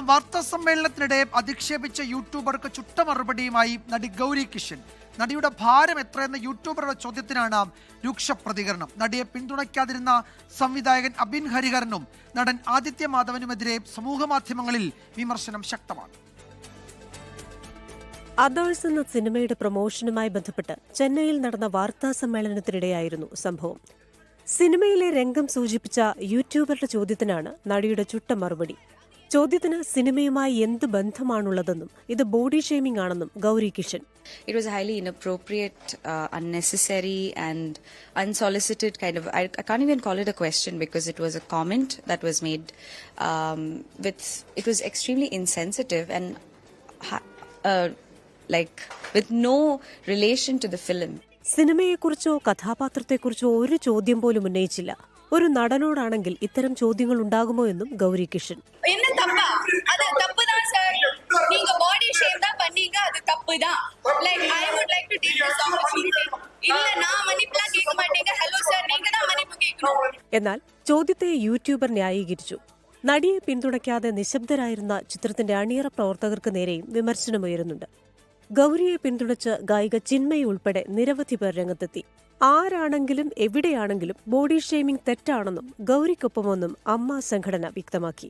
സ്വന്തം വാർത്താ സമ്മേളനത്തിനിടെ അധിക്ഷേപിച്ച യൂട്യൂബർക്ക് ചുട്ട മറുപടിയുമായി നടി ഗൗരി കിഷൻ. നടിയുടെ ഭാരം എത്രയെന്ന യൂട്യൂബറുടെ ചോദ്യത്തിനാണ് രൂക്ഷ പ്രതികരണം. നടിയെ പിന്തുണയ്ക്കാതിരുന്ന സംവിധായകൻ അബിൻ ഹരിഹരനും നടൻ ആദിത്യ മാധവനുമെതിരെ സമൂഹ മാധ്യമങ്ങളിൽ വിമർശനം ശക്തമാണ്. അതേഴ്സ് എന്ന സിനിമയുടെ പ്രൊമോഷനുമായി ബന്ധപ്പെട്ട് ചെന്നൈയിൽ നടന്ന വാർത്താ സമ്മേളനത്തിനിടെയായിരുന്നു സംഭവം. സിനിമയിലെ രംഗം സൂചിപ്പിച്ച യൂട്യൂബറുടെ ചോദ്യത്തിനാണ് നടിയുടെ ചുട്ട മറുപടി. ചോദ്യത്തിന് സിനിമയുമായി എന്ത് ബന്ധമാണുള്ളതെന്നും ഇത് ബോഡി ഷെയ്മിംഗ് ആണെന്നും Gauri Kishan. It was highly inappropriate unnecessary and unsolicited kind of I can even call it a question because it was a comment that was made with it was extremely insensitive and like with no relation to the film സിനിമയെക്കുറിച്ചോ കഥാപാത്രത്തെക്കുറിച്ചോ ഒരു ചോദ്യം പോലും ഉന്നയിച്ചില്ല. ഒരു നടനോടാണെങ്കിൽ ഇത്തരം ചോദ്യങ്ങൾ ഉണ്ടാകുമോ എന്നും ഗൗരി കിഷൻ. ഇന്ന அது தப்பு தான் சார் நீங்க பாடி ஷேம் தான் பண்ணீங்க அது தப்பு தான் like I would like to take this opportunity இல்ல நான் மன்னிப்புலாம் கேட்க மாட்டேங்க ஹலோ சார் நீங்க தான் மன்னிப்பு கேட்கணும் എന്നാൽ ചോദ്യത്തെ യൂട്യൂബർ ന്യായീകരിച്ചു നടിയെ പിന്തുണയ്ക്കാതെ നിശബ്ദരായിരുന്ന ചിത്രത്തിന്റെ അണിയറ പ്രവർത്തകർക്ക് നേരെയും വിമർശനമുയരുന്നുണ്ട് ഗൗരിയെ പിന്തുണച്ച് ഗായിക ചിന്മയി ഉൾപ്പെടെ നിരവധി പേർ രംഗത്തെത്തി ആരാണെങ്കിലും എവിടെയാണെങ്കിലും ബോഡി ഷെയ്മിംഗ് തെറ്റാണെന്നും ഗൗരിക്കൊപ്പമൊന്നും അമ്മ സംഘടന വ്യക്തമാക്കി